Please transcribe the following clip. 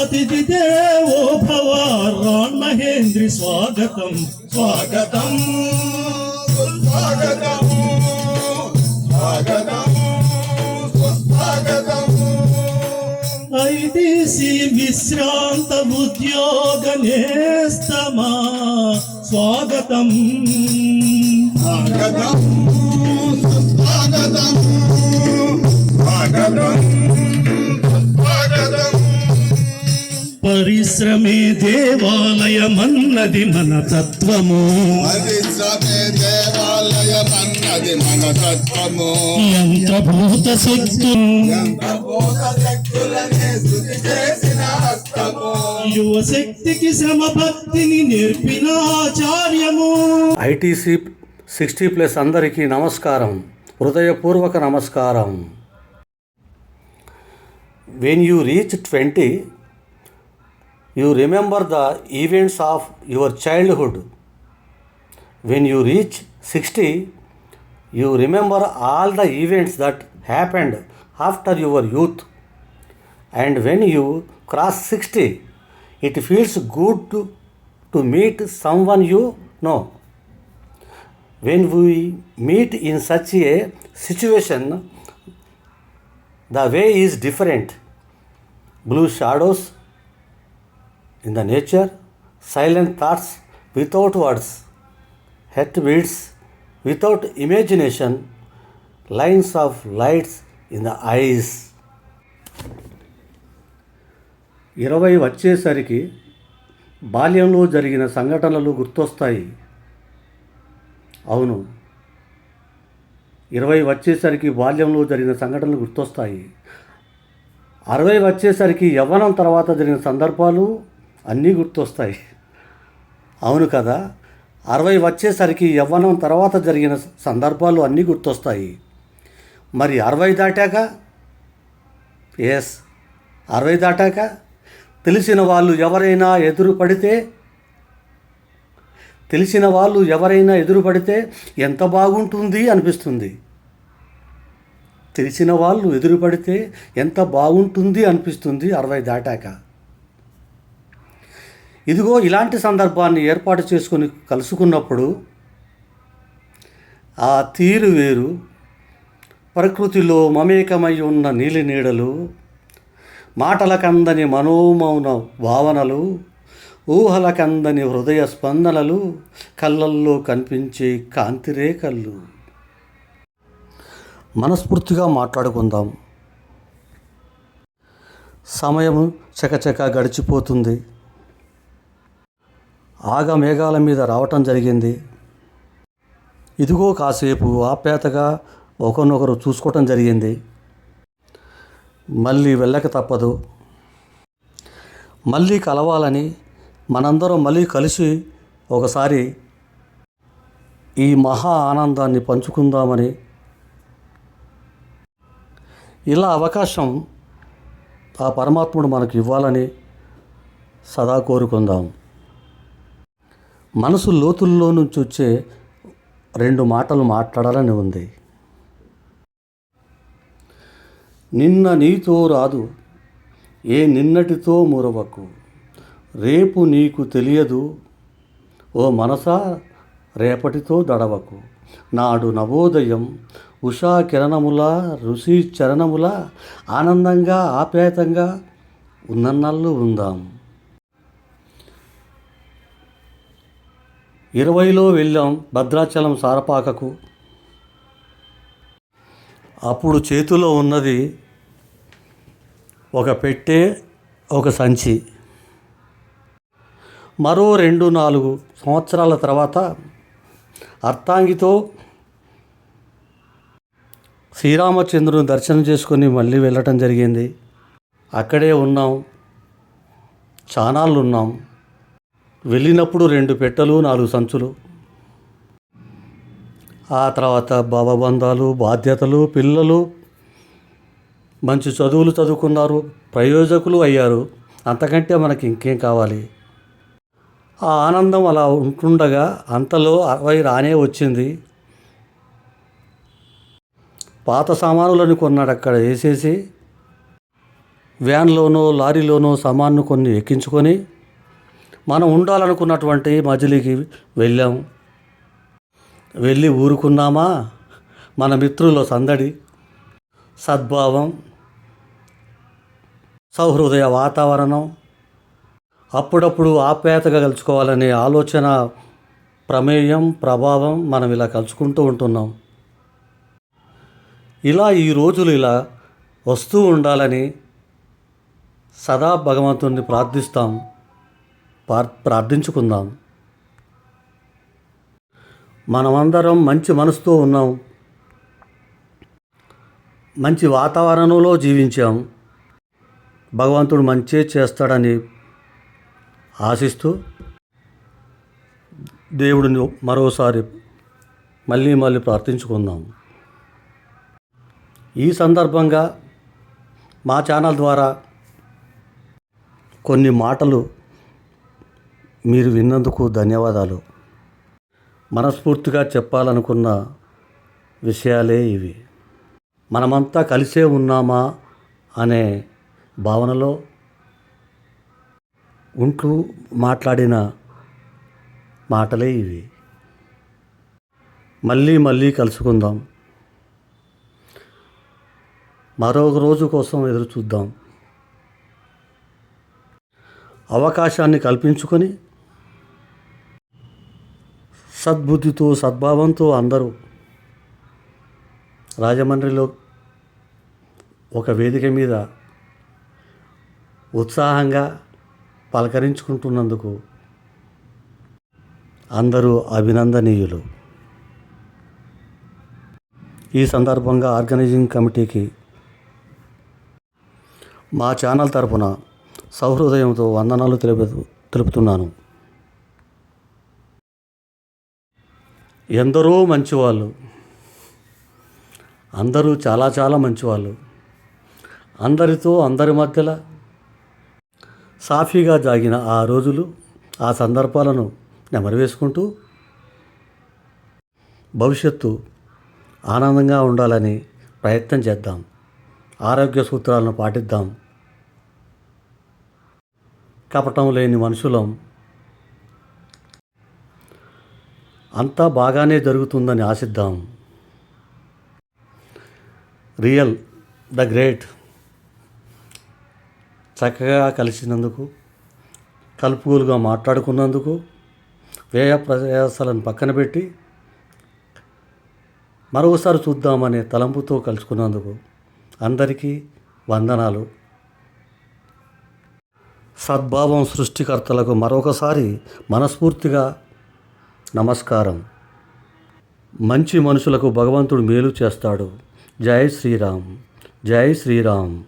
అతిథి దేవో భవ రాణ్ మహేంద్రి స్వాగతం. స్వాగతం. స్వాగతం స్వాగతం సుస్వాగతం విశ్రాంత ఉద్యోగ నేస్తమా. స్వాగతం స్వాగతం. స్వాగతం. స్వాగతం. పరిశ్రమే దేవాలయమన్నది మన తత్వము. యంత్రభూత శక్తు యంత్రభూత శక్తులనే శృతి చేసిన హస్తము. యువశక్తికి శ్రమ భక్తిని నేర్పిన ఆచార్యము. ఐటీసీ సిక్స్టీ ప్లస్ అందరికీ నమస్కారం. హృదయపూర్వక నమస్కారం. When you reach twenty you remember the events of your childhood. When you reach 60, you remember all the events that happened after your youth. And when you cross 60, it feels good to, to meet someone you know. When we meet in such a situation, the way is different. Blue shadows in the nature silent thoughts without words heartbeats without imagination lines of lights in the eyes ఇరవై వచ్చేసరికి బాల్యంలో జరిగిన సంఘటనలు గుర్తొస్తాయి అవును ఇరవై వచ్చేసరికి బాల్యంలో జరిగిన సంఘటనలు గుర్తొస్తాయి అరవై వచ్చేసరికి యవ్వనం తర్వాత జరిగిన సందర్భాలు అన్నీ గుర్తొస్తాయి. అవును కదా? అరవై వచ్చేసరికి యవ్వనం తర్వాత జరిగిన సందర్భాలు అన్నీ గుర్తొస్తాయి. మరి అరవై దాటాక? ఎస్ అరవై దాటాక? తెలిసిన వాళ్ళు ఎవరైనా ఎదురు పడితే తెలిసిన వాళ్ళు ఎవరైనా ఎదురుపడితే ఎంత బాగుంటుంది అనిపిస్తుంది. తెలిసిన వాళ్ళు ఎదురుపడితే ఎంత బాగుంటుంది అనిపిస్తుంది అరవై దాటాక? ఇదిగో ఇలాంటి సందర్భాన్ని ఏర్పాటు చేసుకొని కలుసుకున్నప్పుడు ఆ తీరు వేరు. ప్రకృతిలో మమేకమై ఉన్న నీలి నీడలు మాటలకందని మనోమౌన భావనలు ఊహలకందని హృదయ స్పందనలు కళ్ళల్లో కనిపించే కాంతిరేఖలు. మనస్ఫూర్తిగా మాట్లాడుకుందాం. సమయం చకచక గడిచిపోతుంది. ఆగ మేఘాల మీద రావటం జరిగింది. ఇదిగో కాసేపు ఆప్యాతగా ఒకరినొకరు చూసుకోవటం జరిగింది. మళ్ళీ వెళ్ళక తప్పదు. మళ్ళీ కలవాలని మనందరం మళ్ళీ కలిసి ఒకసారి ఈ మహా ఆనందాన్ని పంచుకుందామని. ఇలా అవకాశం ఆ పరమాత్ముడు మనకు ఇవ్వాలని సదా కోరుకుందాం. మనసు లోతుల్లో నుంచి వచ్చే రెండు మాటలు మాట్లాడాలని ఉంది. నిన్న నీతో రాదు ఏ నిన్నటితో మురవకు. రేపు నీకు తెలియదు ఓ మనసా రేపటితో దడవకు. నాడు నవోదయం ఉషా కిరణముల ఋషి చరణముల ఆనందంగా ఆప్యాయతంగా ఉన్నన్నళ్ళు ఉందాం. ఇరవైలో వెళ్ళాం భద్రాచలం సారపాకకు. అప్పుడు చేతిలో ఉన్నది ఒక పెట్టె ఒక సంచి. మరో రెండు నాలుగు సంవత్సరాల తర్వాత అర్థాంగితో శ్రీరామచంద్రుని దర్శనం చేసుకొని మళ్ళీ వెళ్ళటం జరిగింది. అక్కడే ఉన్నాం. చానాళ్ళు ఉన్నాం వెళ్ళినప్పుడు రెండు పెట్టెలు నాలుగు సంచులు. ఆ తర్వాత భవబంధాలు బాధ్యతలు పిల్లలు మంచి చదువులు చదువుకున్నారు ప్రయోజకులు అయ్యారు. అంతకంటే మనకి ఇంకేం కావాలి? ఆ ఆనందం అలా ఉంటుండగా అంతలో అరవై రానే వచ్చింది. పాత సామానులను కొన్నాడు అక్కడ వేసేసి వ్యాన్లోనో లారీలోనో సామాన్ను కొన్ని ఎక్కించుకొని మనం ఉండాలనుకున్నటువంటి మజిలీకి వెళ్ళాం. వెళ్ళి ఊరుకున్నామా? మన మిత్రుల సందడి సద్భావం సౌహృదయ వాతావరణం అప్పుడప్పుడు ఆప్యాయతగా కలుసుకోవాలనే ఆలోచన ప్రమేయం ప్రభావం మనం ఇలా కలుసుకుంటూ ఉంటున్నాం. ఇలా ఈ రోజులు ఇలా వస్తూ ఉండాలని సదా భగవంతుణ్ణి ప్రార్థిస్తాం. ప్రార్థించుకుందాం. మనమందరం మంచి మనసుతో ఉన్నాం. మంచి వాతావరణంలో జీవించాం. భగవంతుడు మంచే చేస్తాడని ఆశిస్తూ దేవుడిని మరోసారి మళ్ళీ మళ్ళీ ప్రార్థించుకుందాం. ఈ సందర్భంగా మా ఛానల్ ద్వారా కొన్ని మాటలు మీరు విన్నందుకు ధన్యవాదాలు. మనస్ఫూర్తిగా చెప్పాలనుకున్న విషయాలే ఇవి. మనమంతా కలిసే ఉన్నామా అనే భావనలో ఉంటూ మాట్లాడిన మాటలే ఇవి. మళ్ళీ మళ్ళీ కలుసుకుందాం. మరొక రోజు కోసం ఎదురు చూద్దాం అవకాశాన్ని కల్పించుకొని సద్బుద్ధితో సద్భావంతో అందరూ రాజమండ్రిలో ఒక వేదిక మీద ఉత్సాహంగా పలకరించుకుంటున్నందుకు అందరూ అభినందనీయులు. ఈ సందర్భంగా ఆర్గనైజింగ్ కమిటీకి మా ఛానల్ తరపున సౌహృదయంతో వందనాలు తెలుపు తెలుపుతున్నాను. ఎందరో మంచివాళ్ళు అందరూ చాలా చాలా మంచివాళ్ళు. అందరితో అందరి మధ్యలో సాఫీగా జాగిన ఆ రోజులు ఆ సందర్భాలను నెమరవేసుకుంటూ భవిష్యత్తు ఆనందంగా ఉండాలని ప్రయత్నం చేద్దాం. ఆరోగ్య సూత్రాలను పాటిద్దాం. కపటం లేని మనుషులం అంతా బాగానే జరుగుతుందని ఆశిద్దాం. Real the great. చక్కగా కలిసినందుకు కలుపుగోలుగా మాట్లాడుకున్నందుకు వ్యయ ప్రయాసాలను పక్కన పెట్టి మరొకసారి చూద్దామనే తలంపుతో కలుసుకున్నందుకు అందరికీ వందనాలు. సద్భావం సృష్టికర్తలకు మరొకసారి మనస్ఫూర్తిగా నమస్కారం. మంచి మనుషులకు భగవంతుడు మేలు చేస్తాడు. జై శ్రీరామ్. జై శ్రీరామ్.